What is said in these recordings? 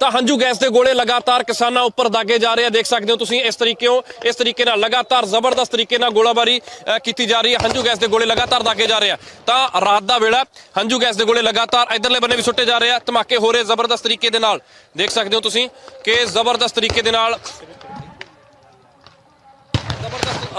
ਤਾਂ ਹੰਝੂ ਗੈਸ ਦੇ ਗੋਲੇ ਲਗਾਤਾਰ ਕਿਸਾਨਾਂ ਉੱਪਰ ਦਾਗੇ ਜਾ ਰਹੇ ਆ। ਦੇਖ ਸਕਦੇ ਹੋ ਤੁਸੀਂ ਇਸ ਤਰੀਕਿਓਂ ਇਸ ਤਰੀਕੇ ਨਾਲ ਲਗਾਤਾਰ ਜ਼ਬਰਦਸਤ ਤਰੀਕੇ ਨਾਲ ਗੋਲਾਬਾਰੀ ਕੀਤੀ ਜਾ ਰਹੀ ਹੈ। ਹੰਝੂ ਗੈਸ ਦੇ ਗੋਲੇ ਲਗਾਤਾਰ ਦਾਗੇ ਜਾ ਰਹੇ ਆ। ਤਾਂ ਰਾਤ ਦਾ ਵੇਲਾ ਹੰਝੂ ਗੈਸ ਦੇ ਗੋਲੇ ਲਗਾਤਾਰ ਇਧਰਲੇ ਬੰਨੇ ਵੀ ਸੁੱਟੇ ਜਾ ਰਹੇ ਆ। ਧਮਾਕੇ ਹੋ ਰਹੇ ਜ਼ਬਰਦਸਤ ਤਰੀਕੇ ਦੇ ਨਾਲ। ਦੇਖ ਸਕਦੇ ਹੋ ਤੁਸੀਂ ਕਿ ਜ਼ਬਰਦਸਤ ਤਰੀਕੇ ਦੇ ਨਾਲ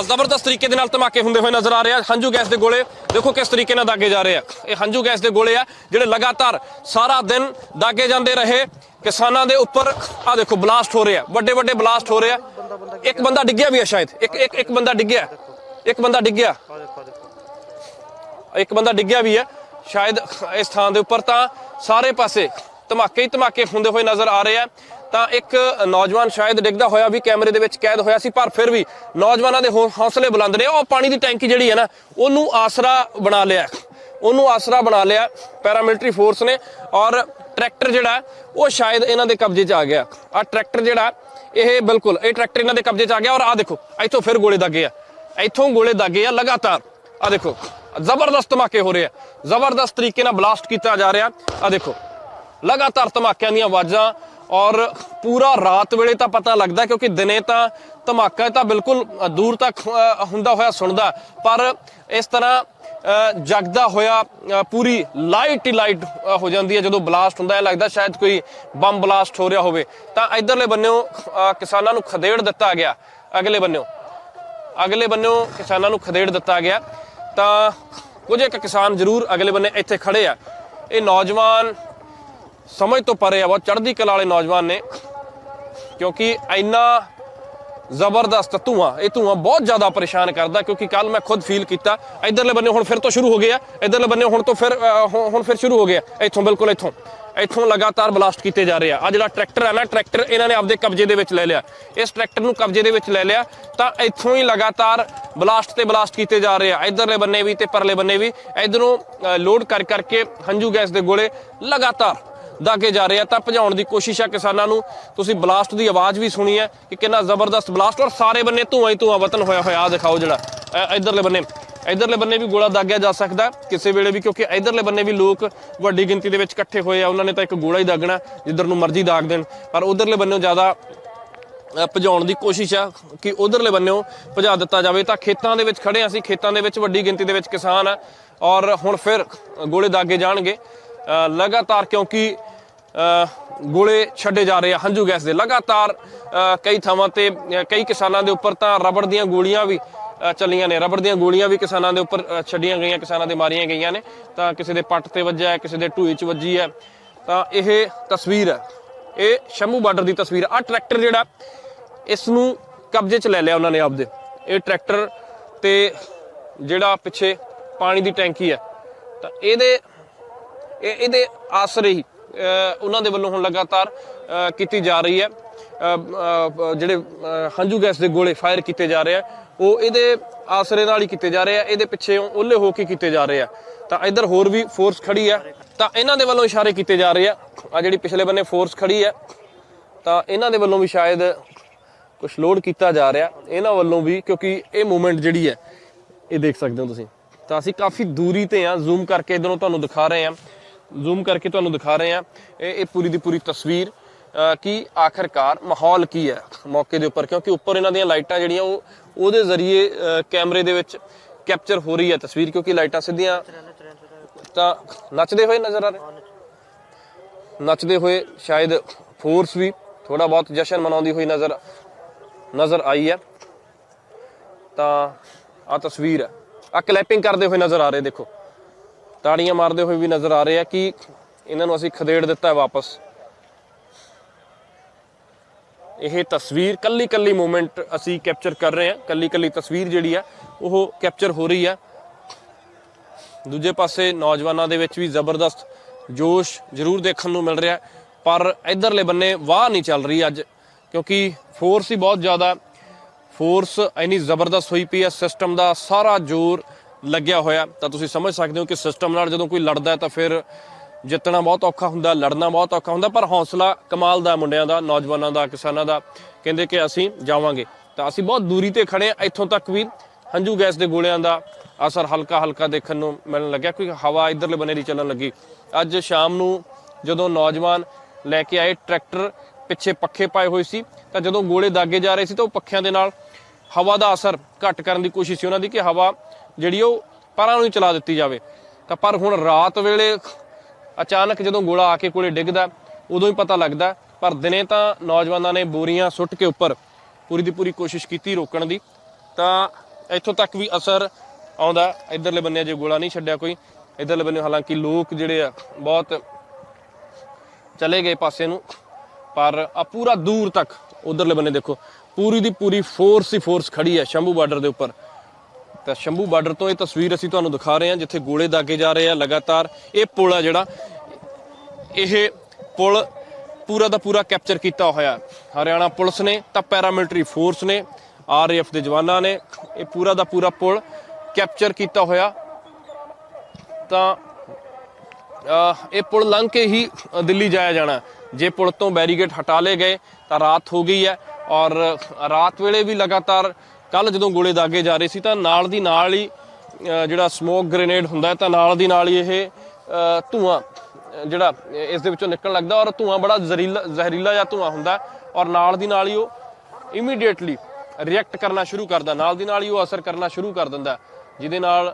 ਜ਼ਬਰਦਸਤ ਤਰੀਕੇ ਦੇ ਨਾਲ ਧਮਾਕੇ ਹੁੰਦੇ ਹੋਏ ਨਜ਼ਰ ਆ ਰਹੇ ਆ। ਹੰਝੂ ਗੈਸ ਦੇ ਗੋਲੇ, ਦੇਖੋ ਕਿਸ ਤਰੀਕੇ ਨਾਲ ਦਾਗੇ ਜਾ ਰਹੇ ਆ। ਇਹ ਹੰਝੂ ਗੈਸ ਦੇ ਗੋਲੇ ਆ, ਜਿਹੜੇ ਲਗਾਤਾਰ ਸਾਰਾ ਦਿਨ ਦਾਗੇ ਜਾਂਦੇ ਰਹੇ। ਕਿਸਾਨਾਂ ਦੇ ਉੱਪਰ ਆ ਦੇਖੋ, ਬਲਾਸਟ ਹੋ ਰਹੇ ਆ। ਵੱਡੇ ਵੱਡੇ ਬਲਾਸਟ ਹੋ ਰਹੇ ਆ। ਇੱਕ ਬੰਦਾ ਡਿੱਗਿਆ ਵੀ ਆ ਸ਼ਾਇਦ। ਇੱਕ ਇੱਕ ਇੱਕ ਬੰਦਾ ਡਿੱਗਿਆ। ਇੱਕ ਬੰਦਾ ਡਿੱਗਿਆ। ਇੱਕ ਬੰਦਾ ਡਿੱਗਿਆ ਵੀ ਹੈ ਸ਼ਾਇਦ ਇਸ ਥਾਂ ਦੇ ਉੱਪਰ ਤਾਂ ਸਾਰੇ ਪਾਸੇ ਧਮਾਕੇ ਹੀ ਧਮਾਕੇ ਹੁੰਦੇ ਹੋਏ ਨਜ਼ਰ ਆ ਰਹੇ ਆ। ਤਾਂ ਇੱਕ ਨੌਜਵਾਨ ਸ਼ਾਇਦ ਡਿੱਗਦਾ ਹੋਇਆ ਵੀ ਕੈਮਰੇ ਦੇ ਵਿੱਚ ਕੈਦ ਹੋਇਆ ਸੀ, ਪਰ ਫਿਰ ਵੀ ਨੌਜਵਾਨਾਂ ਦੇ ਹੌ- ਹੌਸਲੇ ਬੁਲੰਦ ਨੇ। ਉਹ ਪਾਣੀ ਦੀ ਟੈਂਕੀ ਜਿਹੜੀ ਹੈ ਨਾ, ਉਹਨੂੰ ਆਸਰਾ ਬਣਾ ਲਿਆ। ਉਹਨੂੰ ਆਸਰਾ ਬਣਾ ਲਿਆ ਪੈਰਾਮਿਲਟਰੀ ਫੋਰਸ ਨੇ ਔਰ ਟਰੈਕਟਰ ਜਿਹੜਾ, ਉਹ ਸ਼ਾਇਦ ਇਹਨਾਂ ਦੇ ਕਬਜ਼ੇ 'ਚ ਆ ਗਿਆ। ਆ ਟਰੈਕਟਰ ਜਿਹੜਾ, ਇਹ ਬਿਲਕੁਲ, ਇਹ ਟਰੈਕਟਰ ਇਹਨਾਂ ਦੇ ਕਬਜ਼ੇ 'ਚ ਆ ਗਿਆ ਔਰ ਆ ਦੇਖੋ, ਇੱਥੋਂ ਫਿਰ ਗੋਲੇ ਦਾਗੇ ਆ। ਇੱਥੋਂ ਗੋਲੇ ਦਾਗੇ ਆ ਲਗਾਤਾਰ। ਆ ਦੇਖੋ, ਜ਼ਬਰਦਸਤ ਧਮਾਕੇ ਹੋ ਰਹੇ ਆ। ਜ਼ਬਰਦਸਤ ਤਰੀਕੇ ਨਾਲ ਬਲਾਸਟ ਕੀਤਾ ਜਾ ਰਿਹਾ। ਆ ਦੇਖੋ ਲਗਾਤਾਰ ਧਮਾਕਿਆਂ ਦੀਆਂ ਆਵਾਜ਼ਾਂ ਔਰ ਪੂਰਾ ਰਾਤ ਵੇਲੇ ਤਾਂ ਪਤਾ ਲੱਗਦਾ ਕਿਉਂਕਿ ਦਿਨੇ ਤਾਂ ਧਮਾਕਾ ਤਾਂ ਬਿਲਕੁਲ ਦੂਰ ਤੱਕ ਹੁੰਦਾ ਹੋਇਆ, ਸੁਣਦਾ। ਪਰ ਇਸ ਤਰ੍ਹਾਂ ਜਗਦਾ ਹੋਇਆ ਪੂਰੀ ਲਾਈਟ ਹੀ ਲਾਈਟ ਹੋ ਜਾਂਦੀ ਹੈ, ਜਦੋਂ ਬਲਾਸਟ ਹੁੰਦਾ ਹੈ। ਲੱਗਦਾ ਸ਼ਾਇਦ ਕੋਈ ਬੰਬ ਬਲਾਸਟ ਹੋ ਰਿਹਾ ਹੋਵੇ। ਤਾਂ ਇਧਰਲੇ ਬੰਨਿਓ ਕਿਸਾਨਾਂ ਨੂੰ ਖਦੇੜ ਦਿੱਤਾ ਗਿਆ। ਅਗਲੇ ਬੰਨਿਓ ਅਗਲੇ ਬੰਨਿਓ ਕਿਸਾਨਾਂ ਨੂੰ ਖਦੇੜ ਦਿੱਤਾ ਗਿਆ। ਤਾਂ ਕੁਝ ਇੱਕ ਕਿਸਾਨ ਜ਼ਰੂਰ ਅਗਲੇ ਬੰਨੇ ਇੱਥੇ ਖੜੇ ਆ। ਇਹ ਨੌਜਵਾਨ ਸਮਝ ਤੋਂ ਪਰੇ ਆ, ਬਹੁਤ ਚੜ੍ਹਦੀ ਕਲਾ ਵਾਲੇ ਨੌਜਵਾਨ ਨੇ, ਕਿਉਂਕਿ ਇੰਨਾ ਜ਼ਬਰਦਸਤ ਧੂਆਂ, ਇਹ ਧੂਆਂ ਬਹੁਤ ਜ਼ਿਆਦਾ ਪਰੇਸ਼ਾਨ ਕਰਦਾ, ਕਿਉਂਕਿ ਕੱਲ ਮੈਂ ਖੁਦ ਫੀਲ ਕੀਤਾ, ਇਧਰਲੇ ਬੰਨੇ ਹੁਣ ਫਿਰ ਤੋਂ ਸ਼ੁਰੂ ਹੋ ਗਿਆ ਇਧਰਲੇ ਬੰਨੇ ਹੁਣ ਤੋਂ ਫਿਰ ਹੁਣ ਹੁਣ ਫਿਰ ਸ਼ੁਰੂ ਹੋ ਗਿਆ ਇੱਥੋਂ ਬਿਲਕੁਲ ਇੱਥੋਂ ਇੱਥੋਂ ਲਗਾਤਾਰ ਬਲਾਸਟ ਕੀਤੇ ਜਾ ਰਹੇ ਆ ਆ ਜਿਹੜਾ ਟਰੈਕਟਰ ਹੈ ਨਾ ਟਰੈਕਟਰ ਇਹਨਾਂ ਨੇ ਆਪਦੇ ਕਬਜ਼ੇ ਦੇ ਵਿੱਚ ਲੈ ਲਿਆ, ਇਸ ਟਰੈਕਟਰ ਨੂੰ ਕਬਜ਼ੇ ਦੇ ਵਿੱਚ ਲੈ ਲਿਆ, ਤਾਂ ਇੱਥੋਂ ਹੀ ਲਗਾਤਾਰ ਬਲਾਸਟ ਤੇ ਬਲਾਸਟ ਕੀਤੇ ਜਾ ਰਹੇ ਆ, ਇਧਰਲੇ ਬੰਨੇ ਵੀ ਤੇ ਪਰਲੇ ਬੰਨੇ ਵੀ, ਇਧਰੋਂ ਲੋਡ ਕਰ ਕਰਕੇ ਹੰਝੂ ਗੈਸ ਦੇ ਗੋਲੇ ਲਗਾਤਾਰ ਦਾਗੇ ਜਾ ਰਹੇ ਆ ਤਾਂ ਭਜਾਉਣ ਦੀ ਕੋਸ਼ਿਸ਼ ਆ ਕਿਸਾਨਾਂ ਨੂੰ। ਤੁਸੀਂ ਬਲਾਸਟ ਦੀ ਆਵਾਜ਼ ਵੀ ਸੁਣੀ ਹੈ ਕਿ ਕਿੰਨਾ ਜ਼ਬਰਦਸਤ ਬਲਾਸਟ ਔਰ ਸਾਰੇ ਬੰਨੇ ਧੂਆਂ ਹੀ ਧੂਆਂ ਵਤਨ ਹੋਇਆ ਹੋਇਆ। ਆ ਦਿਖਾਓ ਜਿਹੜਾ। ਅ- ਇਧਰਲੇ ਬੰਨੇ। ਇਧਰਲੇ ਬੰਨੇ ਵੀ ਗੋਲਾ ਦਾਗਿਆ ਜਾ ਸਕਦਾ ਕਿਸੇ ਵੇਲੇ ਵੀ ਕਿਉਂਕਿ ਇਧਰਲੇ ਬੰਨੇ ਵੀ ਲੋਕ ਵੱਡੀ ਗਿਣਤੀ ਦੇ ਵਿੱਚ ਇਕੱਠੇ ਹੋਏ ਆ। ਉਹਨਾਂ ਨੇ ਤਾਂ ਇੱਕ ਗੋਲਾ ਹੀ ਦਾਗਣਾ ਜਿੱਧਰ ਨੂੰ ਮਰਜ਼ੀ ਦਾਗ ਦੇਣ। ਪਰ ਉਧਰਲੇ ਬੰਨੇੋਂ ਜ਼ਿਆਦਾ ਭਜਾਉਣ ਦੀ ਕੋਸ਼ਿਸ਼ ਆ ਕਿ ਉਧਰਲੇ ਬੰਨੇੋਂ ਭਜਾ ਦਿੱਤਾ ਜਾਵੇ। ਤਾਂ ਖੇਤਾਂ ਦੇ ਵਿੱਚ ਖੜੇ ਆ ਅਸੀਂ। ਖੇਤਾਂ ਦੇ ਵਿੱਚ ਵੱਡੀ ਗਿਣਤੀ ਦੇ ਵਿੱਚ ਕਿਸਾਨ ਆ। ਔਰ ਹੁਣ ਫਿਰ ਗੋਲੇ ਦਾਗੇ ਜਾਣਗੇ। ਲਗਾਤਾਰ ਕਿਉਂਕਿ ਗੋਲੇ ਛੱਡੇ ਜਾ ਰਹੇ ਆ ਹੰਝੂ ਗੈਸ ਦੇ। ਲਗਾਤਾਰ ਕਈ ਥਾਵਾਂ ਤੇ ਕਈ ਕਿਸਾਨਾਂ ਦੇ ਉੱਪਰ ਤਾਂ ਰਬੜ ਦੀਆਂ ਗੋਲੀਆਂ ਵੀ ਚੱਲੀਆਂ ਨੇ। ਰਬੜ ਦੀਆਂ ਗੋਲੀਆਂ ਵੀ ਕਿਸਾਨਾਂ ਦੇ ਉੱਪਰ ਛੱਡੀਆਂ ਗਈਆਂ ਕਿਸਾਨਾਂ ਦੇ ਮਾਰੀਆਂ ਗਈਆਂ ਨੇ। ਤਾਂ ਕਿਸੇ ਦੇ ਪੱਟ ਤੇ ਵੱਜਿਆ ਹੈ, ਕਿਸੇ ਦੇ ਢੂਈ 'ਚ ਵੱਜੀ ਹੈ। ਤਾਂ ਇਹ ਤਸਵੀਰ ਹੈ। ਇਹ ਸ਼ੰਭੂ ਬਾਰਡਰ ਦੀ ਤਸਵੀਰ ਆ ਟਰੈਕਟਰ ਜਿਹੜਾ ਇਸ ਨੂੰ ਕਬਜ਼ੇ 'ਚ ਲੈ ਲਿਆ ਉਹਨਾਂ ਨੇ ਆਪਦੇ। ਇਹ ਟਰੈਕਟਰ ਤੇ ਜਿਹੜਾ ਪਿੱਛੇ ਪਾਣੀ ਦੀ ਟੈਂਕੀ ਹੈ। ਤਾਂ ਇਹਦੇ ਇਹਦੇ ਆਸਰੇ ਹੀ ਉਹਨਾਂ ਦੇ ਵੱਲੋਂ ਹੁਣ ਲਗਾਤਾਰ ਕੀਤੀ ਜਾ ਰਹੀ ਹੈ। ਜਿਹੜੇ ਹੰਝੂ ਗੈਸ ਦੇ ਗੋਲੇ ਫਾਇਰ ਕੀਤੇ ਜਾ ਰਹੇ ਆ, ਉਹ ਇਹਦੇ ਆਸਰੇ ਨਾਲ ਹੀ ਕੀਤੇ ਜਾ ਰਹੇ ਆ, ਇਹਦੇ ਪਿੱਛੇ ਉਹਲੇ ਹੋ ਕੇ ਕੀਤੇ ਜਾ ਰਹੇ ਆ। ਤਾਂ ਇੱਧਰ ਹੋਰ ਵੀ ਫੋਰਸ ਖੜੀ ਆ, ਤਾਂ ਇਹਨਾਂ ਦੇ ਵੱਲੋਂ ਇਸ਼ਾਰੇ ਕੀਤੇ ਜਾ ਰਹੇ ਆ। ਆ ਜਿਹੜੀ ਪਿਛਲੇ ਬੰਨੇ ਫੋਰਸ ਖੜੀ ਆ, ਤਾਂ ਇਹਨਾਂ ਦੇ ਵੱਲੋਂ ਵੀ ਸ਼ਾਇਦ ਕੁਝ ਲੋਡ ਕੀਤਾ ਜਾ ਰਿਹਾ। ਇਹਨਾਂ ਵੱਲੋਂ ਵੀ, ਕਿਉਂਕਿ ਇਹ ਮੂਵਮੈਂਟ ਜਿਹੜੀ ਹੈ, ਇਹ ਦੇਖ ਸਕਦੇ ਹੋ ਤੁਸੀਂ। ਤਾਂ ਅਸੀਂ ਕਾਫੀ ਦੂਰੀ ਤੇ ਆ ਜ਼ੂਮ ਕਰਕੇ ਇਧਰੋਂ ਤੁਹਾਨੂੰ ਦਿਖਾ ਰਹੇ ਆ। ਜ਼ੂਮ ਕਰਕੇ ਤੁਹਾਨੂੰ ਦਿਖਾ ਰਹੇ ਆ ਇਹ ਇਹ ਪੂਰੀ ਦੀ ਪੂਰੀ ਤਸਵੀਰ ਕਿ ਆਖਰਕਾਰ ਮਾਹੌਲ ਕੀ ਹੈ ਮੌਕੇ ਦੇ ਉੱਪਰ। ਕਿਉਂਕਿ ਉੱਪਰ ਇਹਨਾਂ ਦੀਆਂ ਲਾਈਟਾਂ ਜਿਹੜੀਆਂ, ਉਹ, ਉਹਦੇ ਜ਼ਰੀਏ ਕੈਮਰੇ ਦੇ ਵਿੱਚ ਕੈਪਚਰ ਹੋ ਰਹੀ ਹੈ ਤਸਵੀਰ, ਕਿਉਂਕਿ ਲਾਈਟਾਂ ਸਿੱਧੀਆਂ ਤਾਂ ਨੱਚਦੇ ਹੋਏ ਨਜ਼ਰ ਆ ਰਹੇ। ਨੱਚਦੇ ਹੋਏ ਸ਼ਾਇਦ ਫੋਰਸ ਵੀ ਥੋੜਾ ਬਹੁਤ ਜਸ਼ਨ ਮਨਾਉਂਦੀ ਹੋਈ ਨਜ਼ਰ ਨਜ਼ਰ ਆਈ ਹੈ। ਤਾਂ ਆ ਤਸਵੀਰ ਹੈ। ਆ ਕਲੈਪਿੰਗ ਕਰਦੇ ਹੋਏ ਨਜ਼ਰ ਆ ਰਹੇ, ਦੇਖੋ। ਤਾੜੀਆਂ ਮਾਰਦੇ ਹੋਏ ਵੀ ਨਜ਼ਰ ਆ ਰਹੇ ਆ ਕਿ ਇਹਨਾਂ ਨੂੰ ਅਸੀਂ ਖਦੇੜ ਦਿੱਤਾ ਵਾਪਸ। ਇਹ ਤਸਵੀਰ ਕੱਲੀ ਕੱਲੀ ਮੂਮੈਂਟ ਅਸੀਂ ਕੈਪਚਰ ਕਰ ਰਹੇ ਹਾਂ ਕੱਲੀ ਕੱਲੀ ਤਸਵੀਰ ਜਿਹੜੀ ਆ, ਉਹ ਕੈਪਚਰ ਹੋ ਰਹੀ ਆ। ਦੂਜੇ ਪਾਸੇ ਨੌਜਵਾਨਾਂ ਦੇ ਵਿੱਚ ਵੀ ਜ਼ਬਰਦਸਤ ਜੋਸ਼ ਜ਼ਰੂਰ ਦੇਖਣ ਨੂੰ ਮਿਲ ਰਿਹਾ, ਪਰ ਇਧਰਲੇ ਬੰਨੇ ਵਾਹ ਨਹੀਂ ਚੱਲ ਰਹੀ ਅੱਜ, ਕਿਉਂਕਿ ਫੋਰਸ ਹੀ ਬਹੁਤ ਜ਼ਿਆਦਾ। ਫੋਰਸ ਇੰਨੀ ਜ਼ਬਰਦਸਤ ਹੋਈ ਪਈ ਹੈ ਸਿਸਟਮ ਦਾ ਸਾਰਾ ਜ਼ੋਰ ਲੱਗਿਆ ਹੋਇਆ, ਤਾਂ ਤੁਸੀਂ ਸਮਝ ਸਕਦੇ ਹੋ ਕਿ ਸਿਸਟਮ ਨਾਲ ਜਦੋਂ ਕੋਈ ਲੜਦਾ ਹੈ ਤਾਂ ਫਿਰ ਜਿੱਤਣਾ ਬਹੁਤ ਔਖਾ ਹੁੰਦਾ, ਲੜਨਾ ਬਹੁਤ ਔਖਾ ਹੁੰਦਾ, ਪਰ ਹੌਸਲਾ ਕਮਾਲ ਦਾ ਮੁੰਡਿਆਂ ਦਾ, ਨੌਜਵਾਨਾਂ ਦਾ, ਕਿਸਾਨਾਂ ਦਾ। ਕਹਿੰਦੇ ਕਿ ਅਸੀਂ ਜਾਵਾਂਗੇ। ਤਾਂ ਅਸੀਂ ਬਹੁਤ ਦੂਰੀ ਤੇ ਖੜੇ ਹਾਂ, ਇੱਥੋਂ ਤੱਕ ਵੀ ਹੰਝੂ ਗੈਸ ਦੇ ਗੋਲਿਆਂ ਦਾ ਅਸਰ ਹਲਕਾ ਹਲਕਾ ਦੇਖਣ ਨੂੰ ਮਿਲਣ ਲੱਗਿਆ, ਕਿਉਂਕਿ ਹਵਾ ਇਧਰਲੇ ਬੰਨੇ ਦੀ ਚੱਲਣ ਲੱਗੀ। ਅੱਜ ਸ਼ਾਮ ਨੂੰ ਜਦੋਂ ਨੌਜਵਾਨ ਲੈ ਕੇ ਆਏ, ਟਰੈਕਟਰ ਪਿੱਛੇ ਪੱਖੇ ਪਾਏ ਹੋਏ ਸੀ, ਤਾਂ ਜਦੋਂ ਗੋਲੇ ਦਾਗੇ ਜਾ ਰਹੇ ਸੀ ਤਾਂ ਉਹ ਪੱਖਿਆਂ ਦੇ ਨਾਲ ਹਵਾ ਦਾ ਅਸਰ ਘੱਟ ਕਰਨ ਦੀ ਕੋਸ਼ਿਸ਼ ਸੀ ਉਹਨਾਂ ਦੀ ਕਿ ਹਵਾ ਜਿਹੜੀ ਉਹ ਪਰਾਂ ਨੂੰ ਹੀ ਚਲਾ ਦਿੱਤੀ ਜਾਵੇ। ਤਾਂ ਪਰ ਹੁਣ ਰਾਤ ਵੇਲੇ ਅਚਾਨਕ ਜਦੋਂ ਗੋਲਾ ਆ ਕੇ ਕੋਲੇ ਡਿੱਗਦਾ, ਉਦੋਂ ਹੀ ਪਤਾ ਲੱਗਦਾ, ਪਰ ਦਿਨੇ ਤਾਂ ਨੌਜਵਾਨਾਂ ਨੇ ਬੋਰੀਆਂ ਸੁੱਟ ਕੇ ਉੱਪਰ ਪੂਰੀ ਦੀ ਪੂਰੀ ਕੋਸ਼ਿਸ਼ ਕੀਤੀ ਰੋਕਣ ਦੀ। ਤਾਂ ਇੱਥੋਂ ਤੱਕ ਵੀ ਅਸਰ ਆਉਂਦਾ, ਇਧਰਲੇ ਬੰਨੇ ਜੇ ਗੋਲਾ ਨਹੀਂ ਛੱਡਿਆ ਕੋਈ, ਇਧਰਲੇ ਬੰਨੇ ਹਾਲਾਂਕਿ ਲੋਕ ਜਿਹੜੇ ਆ, ਬਹੁਤ ਚਲੇ ਗਏ ਪਾਸੇ ਨੂੰ, ਪਰ ਆ ਪੂਰਾ ਦੂਰ ਤੱਕ, ਉਧਰਲੇ ਬੰਨੇ ਦੇਖੋ, ਪੂਰੀ ਦੀ ਪੂਰੀ ਫੋਰਸ ਹੀ ਫੋਰਸ ਖੜੀ ਹੈ ਸ਼ੰਭੂ ਬਾਰਡਰ ਦੇ ਉੱਪਰ। ਤਾਂ ਸ਼ੰਭੂ ਬਾਰਡਰ ਤੋਂ ਇਹ ਤਸਵੀਰ ਅਸੀਂ ਤੁਹਾਨੂੰ ਦਿਖਾ ਰਹੇ ਹਾਂ, ਜਿੱਥੇ ਗੋਲੇ ਦਾਗੇ ਜਾ ਰਹੇ ਆ ਲਗਾਤਾਰ। ਇਹ ਪੁਲ ਆ ਜਿਹੜਾ, ਇਹ ਪੁਲ ਪੂਰਾ ਦਾ ਪੂਰਾ ਕੈਪਚਰ ਕੀਤਾ ਹੋਇਆ। ਹਰਿਆਣਾ ਪੁਲਿਸ ਨੇ ਤਾਂ ਪੈਰਾਮਿਲਟਰੀ ਫੋਰਸ ਨੇ, ਆਰਏਐਫ ਦੇ ਜਵਾਨਾਂ ਨੇ, ਇਹ ਪੂਰਾ ਦਾ ਪੂਰਾ ਪੁਲ ਕੈਪਚਰ ਕੀਤਾ ਹੋਇਆ। ਤਾਂ ਇਹ ਪੁਲ ਲੰਘ ਕੇ ਹੀ ਦਿੱਲੀ ਜਾਇਆ ਜਾਣਾ। ਜੇ ਪੁਲ ਤੋਂ ਬੈਰੀਗੇਡ ਹਟਾ ਲਏ ਗਏ, ਤਾਂ ਰਾਤ ਹੋ ਗਈ ਹੈ ਔਰ ਰਾਤ ਵੇਲੇ ਵੀ ਲਗਾਤਾਰ ਕੱਲ ਜਦੋਂ ਗੋਲੇ ਦਾਗੇ ਜਾ ਰਹੇ ਸੀ ਤਾਂ ਨਾਲ ਦੀ ਨਾਲ ਹੀ ਜਿਹੜਾ ਸਮੋਕ ਗ੍ਰੇਨੇਡ ਹੁੰਦਾ ਤਾਂ ਨਾਲ ਦੀ ਨਾਲ ਹੀ ਇਹ ਅ, ਧੂਆਂ ਜਿਹੜਾ ਇਸ ਦੇ ਵਿੱਚੋਂ ਨਿਕਲਣ ਲੱਗਦਾ ਔਰ ਧੂਆਂ ਬੜਾ ਜ਼ਹਿਰੀਲਾ ਜ਼ਹਿਰੀਲਾ ਜਿਹਾ ਧੂਆਂ ਹੁੰਦਾ ਔਰ ਨਾਲ ਦੀ ਨਾਲ ਹੀ ਉਹ ਇਮੀਡੀਏਟਲੀ ਰਿਐਕਟ ਕਰਨਾ ਸ਼ੁਰੂ ਕਰਦਾ ਨਾਲ ਦੀ ਨਾਲ ਹੀ ਉਹ ਅਸਰ ਕਰਨਾ ਸ਼ੁਰੂ ਕਰ ਦਿੰਦਾ ਜਿਹਦੇ ਨਾਲ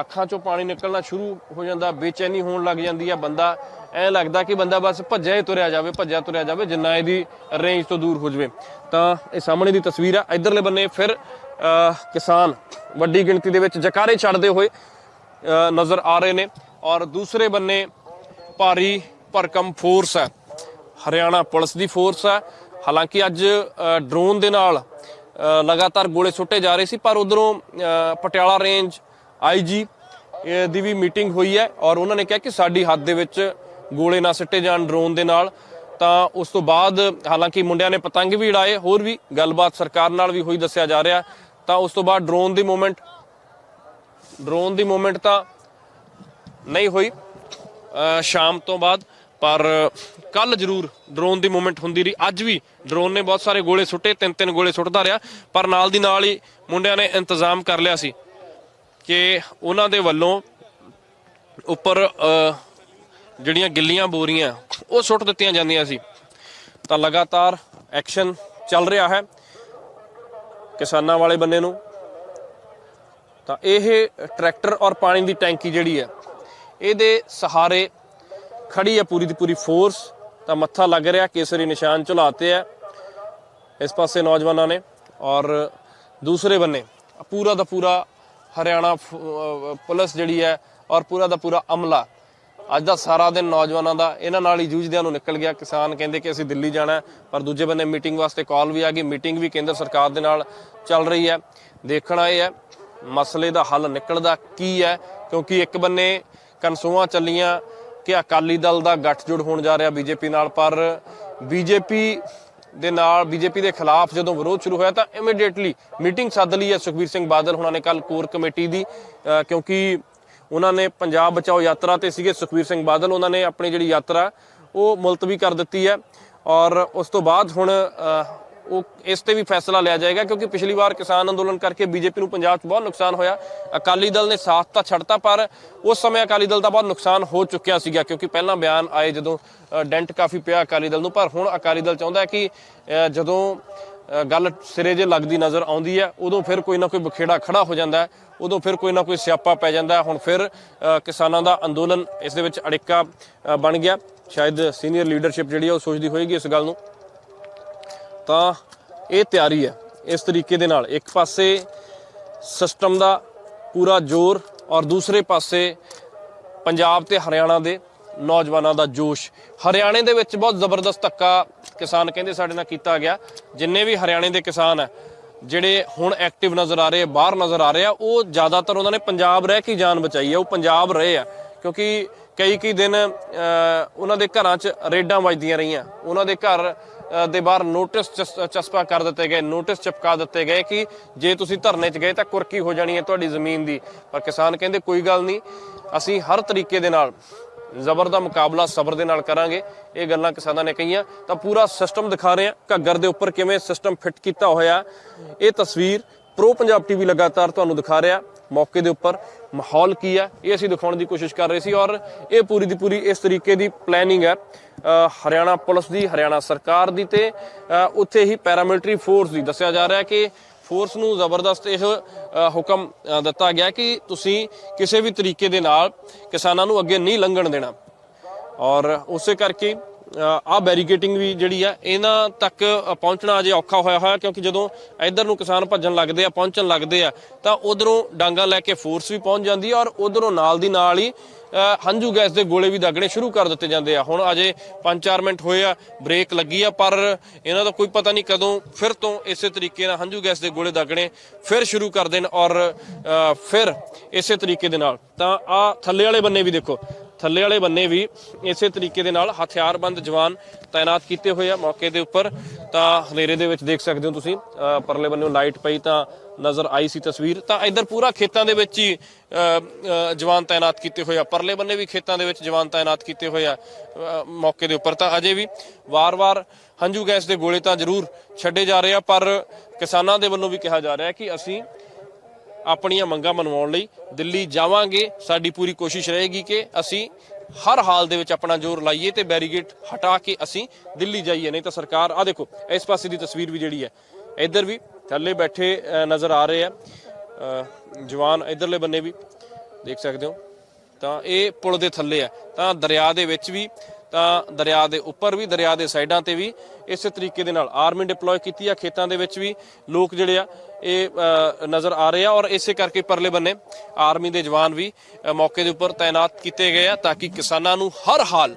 ਅੱਖਾਂ ਚੋਂ ਪਾਣੀ ਨਿਕਲਣਾ ਸ਼ੁਰੂ ਹੋ ਜਾਂਦਾ ਬੇਚੈਨੀ ਹੋਣ ਲੱਗ ਜਾਂਦੀ ਹੈ ਬੰਦਾ ਐ ਲੱਗਦਾ ਕਿ ਬੰਦਾ ਬਸ ਭੱਜਿਆ ਹੀ ਤੁਰਿਆ ਜਾਵੇ, ਭੱਜਿਆ ਤੁਰਿਆ ਜਾਵੇ, ਜਿੰਨਾ ਇਹਦੀ ਰੇਂਜ ਤੋਂ ਦੂਰ ਹੋ ਜਾਵੇ। ਤਾਂ ਇਹ ਸਾਹਮਣੇ ਦੀ ਤਸਵੀਰ ਆ। ਇਧਰਲੇ ਬੰਨੇ ਫਿਰ ਕਿਸਾਨ ਵੱਡੀ ਗਿਣਤੀ ਦੇ ਵਿੱਚ ਜਕਾਰੇ ਛੱਡਦੇ ਹੋਏ ਨਜ਼ਰ ਆ ਰਹੇ ਨੇ। ਔਰ ਦੂਸਰੇ ਬੰਨੇ ਭਾਰੀ ਭਰਕਮ ਫੋਰਸ ਹੈ ਹਰਿਆਣਾ ਪੁਲਿਸ ਦੀ ਫੋਰਸ ਹੈ ਹਾਲਾਂਕਿ ਅੱਜ ਡਰੋਨ ਦੇ ਨਾਲ ਲਗਾਤਾਰ ਗੋਲੇ ਸੁੱਟੇ ਜਾ ਰਹੇ ਸੀ, ਪਰ ਉਧਰੋਂ ਪਟਿਆਲਾ ਰੇਂਜ ਆਈਜੀ ਦੀ ਵੀ ਮੀਟਿੰਗ ਹੋਈ ਹੈ। ਔਰ ਉਹਨਾਂ ਨੇ ਕਿਹਾ ਕਿ ਸਾਡੀ ਹੱਦ ਦੇ ਵਿੱਚ ਗੋਲੇ ਨਾ ਸਿੱਟੇ ਜਾਣ ਡਰੋਨ ਦੇ ਨਾਲ, ਤਾਂ ਉਸ ਤੋਂ ਬਾਅਦ ਹਾਲਾਂਕਿ ਮੁੰਡਿਆਂ ਨੇ ਪਤੰਗ ਵੀ ਉਡਾਏ, ਹੋਰ ਵੀ ਗੱਲਬਾਤ ਸਰਕਾਰ ਨਾਲ ਵੀ ਹੋਈ ਦੱਸਿਆ ਜਾ ਰਿਹਾ। ਤਾਂ ਉਸ ਤੋਂ ਬਾਅਦ ਡਰੋਨ ਦੀ ਮੂਵਮੈਂਟ, ਡਰੋਨ ਦੀ ਮੂਵਮੈਂਟ ਤਾਂ ਨਹੀਂ ਹੋਈ ਸ਼ਾਮ ਤੋਂ ਬਾਅਦ, ਪਰ ਕੱਲ ਜ਼ਰੂਰ ਡਰੋਨ ਦੀ ਮੂਵਮੈਂਟ ਹੁੰਦੀ ਰਹੀ। ਅੱਜ ਵੀ ਡਰੋਨ ਨੇ ਬਹੁਤ ਸਾਰੇ ਗੋਲੇ ਸੁੱਟੇ ਤਿੰਨ ਤਿੰਨ ਗੋਲੇ ਸੁੱਟਦਾ ਰਿਹਾ, ਪਰ ਨਾਲ ਦੀ ਨਾਲ ਹੀ ਮੁੰਡਿਆਂ ਨੇ ਇੰਤਜ਼ਾਮ ਕਰ ਲਿਆ ਸੀ ਕਿ ਉਹਨਾਂ ਦੇ ਵੱਲੋਂ ਉੱਪਰ ਜਿਹੜੀਆਂ ਗਿੱਲੀਆਂ ਬੋਰੀਆਂ, ਉਹ ਸੁੱਟ ਦਿੱਤੀਆਂ ਜਾਂਦੀਆਂ ਸੀ। ਤਾਂ ਲਗਾਤਾਰ ਐਕਸ਼ਨ ਚੱਲ ਰਿਹਾ ਹੈ ਕਿਸਾਨਾਂ ਵਾਲੇ ਬੰਨੇ ਨੂੰ। ਤਾਂ ਇਹ ਟਰੈਕਟਰ ਔਰ ਪਾਣੀ ਦੀ ਟੈਂਕੀ ਜਿਹੜੀ ਹੈ, ਇਹਦੇ ਸਹਾਰੇ ਖੜੀ ਹੈ ਪੂਰੀ ਦੀ ਪੂਰੀ ਫੋਰਸ ਤਾਂ ਮੱਥਾ ਲੱਗ ਰਿਹਾ, ਕੇਸਰੀ ਨਿਸ਼ਾਨ ਝੁਲਾਤੇ ਹੈ ਇਸ ਪਾਸੇ ਨੌਜਵਾਨਾਂ ਨੇ ਔਰ ਦੂਸਰੇ ਬੰਨੇ ਪੂਰਾ ਦਾ ਪੂਰਾ ਹਰਿਆਣਾ ਪੁਲਿਸ ਜਿਹੜੀ ਹੈ ਔਰ ਪੂਰਾ ਦਾ ਪੂਰਾ ਅਮਲਾ ਅੱਜ ਦਾ ਸਾਰਾ ਦਿਨ ਨੌਜਵਾਨਾਂ ਦਾ ਇਹਨਾਂ ਨਾਲ ਹੀ ਜੂਝਦਿਆਂ ਨੂੰ ਨਿਕਲ ਗਿਆ। ਕਿਸਾਨ ਕਹਿੰਦੇ ਕਿ ਅਸੀਂ ਦਿੱਲੀ ਜਾਣਾ ਪਰ ਦੂਜੇ ਬੰਨੇ ਮੀਟਿੰਗ ਵਾਸਤੇ ਕਾਲ ਵੀ ਆ ਗਈ। ਮੀਟਿੰਗ ਵੀ ਕੇਂਦਰ ਸਰਕਾਰ ਦੇ ਨਾਲ ਚੱਲ ਰਹੀ ਹੈ। ਦੇਖਣਾ ਇਹ ਹੈ, ਮਸਲੇ ਦਾ ਹੱਲ ਨਿਕਲਦਾ ਕੀ ਹੈ, ਕਿਉਂਕਿ ਇੱਕ ਬੰਨੇ ਕਨਸੂਆਂ ਚੱਲੀਆਂ ਕਿ ਅਕਾਲੀ ਦਲ ਦਾ ਗੱਠਜੋੜ ਹੋਣ ਜਾ ਰਿਹਾ ਬੀਜੇਪੀ ਨਾਲ, ਪਰ ਬੀਜੇਪੀ ਦੇ ਨਾਲ, ਬੀਜੇਪੀ ਦੇ ਖਿਲਾਫ ਜਦੋਂ ਵਿਰੋਧ ਸ਼ੁਰੂ ਹੋਇਆ ਤਾਂ ਇਮੀਡੀਏਟਲੀ ਮੀਟਿੰਗ ਸੱਦ ਲਈ ਹੈ ਸੁਖਬੀਰ ਸਿੰਘ ਬਾਦਲ। ਹੁਣਾਂ ਨੇ ਕੱਲ ਕੋਰ ਕਮੇਟੀ ਦੀ ਕਿਉਂਕਿ ਉਹਨਾਂ ਨੇ ਪੰਜਾਬ ਬਚਾਓ ਯਾਤਰਾ ਤੇ ਸੀਗੇ ਸੁਖਬੀਰ ਸਿੰਘ ਬਾਦਲ, ਉਹਨਾਂ ਨੇ ਆਪਣੀ ਜਿਹੜੀ ਯਾਤਰਾ, ਉਹ ਮੁਲਤਵੀ ਕਰ ਦਿੱਤੀ ਹੈ। ਔਰ ਉਸ ਤੋਂ ਬਾਅਦ ਹੁਣ ਉਹ ਇਸ ਤੇ ਵੀ ਫੈਸਲਾ ਲਿਆ ਜਾਏਗਾ ਕਿਉਂਕਿ ਪਿਛਲੀ ਵਾਰ ਕਿਸਾਨ ਅੰਦੋਲਨ ਕਰਕੇ ਬੀਜੇਪੀ ਨੂੰ ਪੰਜਾਬ 'ਚ ਬਹੁਤ ਨੁਕਸਾਨ ਹੋਇਆ। ਅਕਾਲੀ ਦਲ ਨੇ ਸਾਥ ਤਾਂ ਛੱਡਤਾ, ਪਰ ਉਸ ਸਮੇਂ ਅਕਾਲੀ ਦਲ ਦਾ ਬਹੁਤ ਨੁਕਸਾਨ ਹੋ ਚੁੱਕਿਆ ਸੀਗਾ ਕਿਉਂਕਿ ਪਹਿਲਾਂ ਬਿਆਨ ਆਏ ਜਦੋਂ ਡੈਂਟ ਕਾਫੀ ਪਿਆ ਅਕਾਲੀ ਦਲ ਨੂੰ। ਪਰ ਹੁਣ ਅਕਾਲੀ ਦਲ ਚਾਹੁੰਦਾ ਹੈ ਕਿ ਜਦੋਂ ਗੱਲ ਸਿਰੇ ਜੇ ਲੱਗਦੀ ਨਜ਼ਰ ਆਉਂਦੀ ਹੈ, ਉਦੋਂ ਫਿਰ ਕੋਈ ਨਾ ਕੋਈ ਬਖੇੜਾ ਖੜਾ ਹੋ ਜਾਂਦਾ ਉਦੋਂ ਫਿਰ ਕੋਈ ਨਾ ਕੋਈ ਸਿਆਪਾ ਪੈ ਜਾਂਦਾ ਹੁਣ ਫਿਰ ਕਿਸਾਨਾਂ ਦਾ ਅੰਦੋਲਨ ਇਸ ਦੇ ਵਿੱਚ ਅੜਿੱਕਾ ਬਣ ਗਿਆ। ਸ਼ਾਇਦ ਸੀਨੀਅਰ ਲੀਡਰਸ਼ਿਪ ਜਿਹੜੀ ਹੈ, ਉਹ ਸੋਚਦੀ ਹੋਏਗੀ ਇਸ ਗੱਲ ਨੂੰ। ਤਾਂ ਇਹ ਤਿਆਰੀ ਹੈ, ਇਸ ਤਰੀਕੇ ਦੇ ਨਾਲ। ਇੱਕ ਪਾਸੇ ਸਿਸਟਮ ਦਾ ਪੂਰਾ ਜ਼ੋਰ ਔਰ ਦੂਸਰੇ ਪਾਸੇ ਪੰਜਾਬ ਤੇ ਹਰਿਆਣਾ ਦੇ ਨੌਜਵਾਨਾਂ ਦਾ ਜੋਸ਼। ਹਰਿਆਣੇ ਦੇ ਵਿੱਚ ਬਹੁਤ ਜ਼ਬਰਦਸਤ ਧੱਕਾ ਕਿਸਾਨ ਕਹਿੰਦੇ ਸਾਡੇ ਨਾਲ ਕੀਤਾ ਗਿਆ। ਜਿੰਨੇ ਵੀ ਹਰਿਆਣੇ ਦੇ ਕਿਸਾਨ ਹੈ ਜਿਹੜੇ ਹੁਣ ਐਕਟਿਵ ਨਜ਼ਰ ਆ ਰਹੇ ਆ, ਬਾਹਰ ਨਜ਼ਰ ਆ ਰਹੇ ਆ, ਉਹ ਜ਼ਿਆਦਾਤਰ ਉਹਨਾਂ ਨੇ ਪੰਜਾਬ ਰਹਿ ਕੇ ਜਾਨ ਬਚਾਈ ਹੈ ਉਹ ਪੰਜਾਬ ਰਹੇ ਆ। ਕਿਉਂਕਿ ਕਈ ਕਈ ਦਿਨ ਉਹਨਾਂ ਦੇ ਘਰਾਂ 'ਚ ਰੇਡਾਂ ਵੱਜਦੀਆਂ ਰਹੀਆਂ। ਉਹਨਾਂ ਦੇ ਘਰ ਦੇ ਬਾਹਰ ਨੋਟਿਸ ਚਸ- ਚਸਪਾ ਕਰ ਦਿੱਤੇ ਗਏ ਨੋਟਿਸ ਚਪਕਾ ਦਿੱਤੇ ਗਏ ਕਿ ਜੇ ਤੁਸੀਂ ਧਰਨੇ 'ਚ ਗਏ ਤਾਂ ਕੁਰਕੀ ਹੋ ਜਾਣੀ ਹੈ ਤੁਹਾਡੀ ਜ਼ਮੀਨ ਦੀ। ਪਰ ਕਿਸਾਨ ਕਹਿੰਦੇ ਕੋਈ ਗੱਲ ਨਹੀਂ, ਅਸੀਂ ਹਰ ਤਰੀਕੇ ਦੇ ਨਾਲ ਜ਼ਬਰ ਦਾ ਮੁਕਾਬਲਾ ਸਬਰ ਦੇ ਨਾਲ ਕਰਾਂਗੇ। ਇਹ ਗੱਲਾਂ ਕਿਸਾਨਾਂ ਨੇ ਕਹੀਆਂ। ਤਾਂ ਪੂਰਾ ਸਿਸਟਮ ਦਿਖਾ ਰਹੇ ਆ ਘੱਗਰ ਦੇ ਉੱਪਰ ਕਿਵੇਂ ਸਿਸਟਮ ਫਿੱਟ ਕੀਤਾ ਹੋਇਆ। ਇਹ ਤਸਵੀਰ ਪ੍ਰੋ ਪੰਜਾਬ ਟੀਵੀ ਲਗਾਤਾਰ ਤੁਹਾਨੂੰ ਦਿਖਾ ਰਿਹਾ। ਮੌਕੇ ਦੇ ਉੱਪਰ ਮਾਹੌਲ ਕੀ ਹੈ, ਇਹ ਅਸੀਂ ਦਿਖਾਉਣ ਦੀ ਕੋਸ਼ਿਸ਼ ਕਰ ਰਹੇ ਸੀ। ਔਰ ਇਹ ਪੂਰੀ ਦੀ ਪੂਰੀ ਇਸ ਤਰੀਕੇ ਦੀ ਪਲੈਨਿੰਗ ਹੈ। ਹਰਿਆਣਾ ਪੁਲਿਸ ਦੀ, ਹਰਿਆਣਾ ਸਰਕਾਰ ਦੀ ਤੇ ਉੱਥੇ ਹੀ ਪੈਰਾਮਿਲਟਰੀ ਫੋਰਸ ਦੀ ਦੱਸਿਆ ਜਾ ਰਿਹਾ ਕਿ ਫੋਰਸ ਨੂੰ ਜ਼ਬਰਦਸਤ ਇਹ ਹੁਕਮ ਦਿੱਤਾ ਗਿਆ ਕਿ ਤੁਸੀਂ ਕਿਸੇ ਵੀ ਤਰੀਕੇ ਦੇ ਨਾਲ ਕਿਸਾਨਾਂ ਨੂੰ ਅੱਗੇ ਨਹੀਂ ਲੰਘਣ ਦੇਣਾ। ਔਰ ਉਸੇ ਕਰਕੇ ਆ ਬੈਰੀਕੇਟਿੰਗ ਵੀ ਜਿਹੜੀ ਆ, ਇਹਨਾਂ ਤੱਕ ਪਹੁੰਚਣਾ ਅਜੇ ਔਖਾ ਹੋਇਆ ਹੋਇਆ, ਕਿਉਂਕਿ ਜਦੋਂ ਇੱਧਰ ਨੂੰ ਕਿਸਾਨ ਭੱਜਣ ਲੱਗਦੇ ਆ, ਪਹੁੰਚਣ ਲੱਗਦੇ ਆ, ਤਾਂ ਉਧਰੋਂ ਡਾਂਗਾ ਲੈ ਕੇ ਫੋਰਸ ਵੀ ਪਹੁੰਚ ਜਾਂਦੀ ਆ, ਔਰ ਉਧਰੋਂ ਨਾਲ ਦੀ ਨਾਲ ਹੀ ਹੰਝੂ ਗੈਸ ਦੇ ਗੋਲੇ ਵੀ ਦਾਗਣੇ ਸ਼ੁਰੂ ਕਰ ਦਿੱਤੇ ਜਾਂਦੇ ਆ। ਹੁਣ ਅਜੇ 5-4 ਮਿੰਟ ਹੋਏ ਆ ਬ੍ਰੇਕ ਲੱਗੀ ਆ, ਪਰ ਇਹਨਾਂ ਦਾ ਕੋਈ ਪਤਾ ਨਹੀਂ ਕਦੋਂ ਫਿਰ ਤੋਂ ਇਸੇ ਤਰੀਕੇ ਨਾਲ ਹੰਝੂ ਗੈਸ ਦੇ ਗੋਲੇ ਦਾਗਣੇ ਫਿਰ ਸ਼ੁਰੂ ਕਰ ਦੇਣ, ਔਰ ਫਿਰ ਇਸੇ ਤਰੀਕੇ ਦੇ ਨਾਲ। ਤਾਂ ਆ ਥੱਲੇ ਵਾਲੇ ਬੰਨੇ ਵੀ ਦੇਖੋ ਥੱਲੇ ਵਾਲੇ ਬੰਨੇ ਵੀ ਇਸੇ ਤਰੀਕੇ ਦੇ ਨਾਲ ਹਥਿਆਰਬੰਦ ਜਵਾਨ ਤਾਇਨਾਤ ਕੀਤੇ ਹੋਏ ਆ ਮੌਕੇ ਦੇ ਉੱਪਰ। ਤਾਂ ਹਨੇਰੇ ਦੇ ਵਿੱਚ ਦੇਖ ਸਕਦੇ ਹੋ ਤੁਸੀਂ ਪਰਲੇ ਬੰਨੇ ਲਾਈਟ ਪਈ ਤਾਂ ਨਜ਼ਰ ਆਈ ਸੀ ਤਸਵੀਰ। ਤਾਂ ਇੱਧਰ ਪੂਰਾ ਖੇਤਾਂ ਦੇ ਵਿੱਚ ਹੀ ਜਵਾਨ ਤਾਇਨਾਤ ਕੀਤੇ ਹੋਏ ਆ। ਪਰਲੇ ਬੰਨੇ ਵੀ ਖੇਤਾਂ ਦੇ ਵਿੱਚ ਜਵਾਨ ਤਾਇਨਾਤ ਕੀਤੇ ਹੋਏ ਆ ਮੌਕੇ ਦੇ ਉੱਪਰ। ਤਾਂ ਅਜੇ ਵੀ ਵਾਰ-ਵਾਰ ਹੰਝੂ ਗੈਸ ਦੇ ਗੋਲੇ ਤਾਂ ਜ਼ਰੂਰ ਛੱਡੇ ਜਾ ਰਹੇ ਆ, ਪਰ ਕਿਸਾਨਾਂ ਦੇ ਵੱਲੋਂ ਵੀ ਕਿਹਾ ਜਾ ਰਿਹਾ ਕਿ ਅਸੀਂ ਆਪਣੀਆਂ ਮੰਗਾਂ ਮਨਵਾਉਣ ਲਈ ਦਿੱਲੀ ਜਾਵਾਂਗੇ। ਸਾਡੀ ਪੂਰੀ ਕੋਸ਼ਿਸ਼ ਰਹੇਗੀ ਕਿ ਅਸੀਂ ਹਰ ਹਾਲ ਦੇ ਵਿੱਚ ਆਪਣਾ ਜ਼ੋਰ ਲਾਈਏ ਤੇ ਬੈਰੀਗੇਟ ਹਟਾ ਕੇ ਅਸੀਂ ਦਿੱਲੀ ਜਾਈਏ। ਨਹੀਂ ਤਾਂ ਸਰਕਾਰ ਆ ਦੇਖੋ, ਇਸ ਪਾਸੇ ਦੀ ਤਸਵੀਰ ਵੀ ਜਿਹੜੀ ਹੈ, ਇੱਧਰ ਵੀ ਥੱਲੇ ਬੈਠੇ ਨਜ਼ਰ ਆ ਰਹੇ ਆ। ਜਵਾਨ ਇੱਧਰਲੇ ਬੰਨੇ ਵੀ, ਦੇਖ ਸਕਦੇ ਹੋ। ਤਾਂ ਇਹ ਪੁਲ ਦੇ ਥੱਲੇ ਆ ਤਾਂ ਦਰਿਆ ਦੇ ਵਿੱਚ ਵੀ ਤਾਂ ਦਰਿਆ ਦੇ ਉੱਪਰ ਵੀ, ਦਰਿਆ ਦੇ ਸਾਈਡਾਂ ਤੇ ਵੀ ਇਸੇ ਤਰੀਕੇ ਦੇ ਨਾਲ ਆਰਮੀ ਡਿਪਲੋਏ ਕੀਤੀ ਆ, ਖੇਤਾਂ ਦੇ ਵਿੱਚ ਵੀ ਲੋਕ ਜਿਹੜੇ ਆ, ਇਹ ਨਜ਼ਰ ਆ ਰਹੇ ਆ ਔਰ ਇਸੇ ਕਰਕੇ ਪਰਲੇ ਬੰਨੇ ਆਰਮੀ ਦੇ ਜਵਾਨ ਵੀ ਮੌਕੇ ਦੇ ਉੱਪਰ ਤਾਇਨਾਤ ਕੀਤੇ ਗਏ ਆ ਤਾਂ ਕਿ ਕਿਸਾਨਾਂ ਨੂੰ ਹਰ ਹਾਲ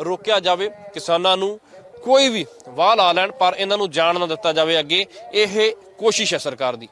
ਰੋਕਿਆ ਜਾਵੇ, ਕਿਸਾਨਾਂ ਨੂੰ ਕੋਈ ਵੀ ਵਾਹ ਲਾ ਲੈਣ, ਪਰ ਇਹਨਾਂ ਨੂੰ ਜਾਣ ਨਾ ਦਿੱਤਾ ਜਾਵੇ ਅੱਗੇ। ਇਹ ਕੋਸ਼ਿਸ਼ ਹੈ ਸਰਕਾਰ ਦੀ।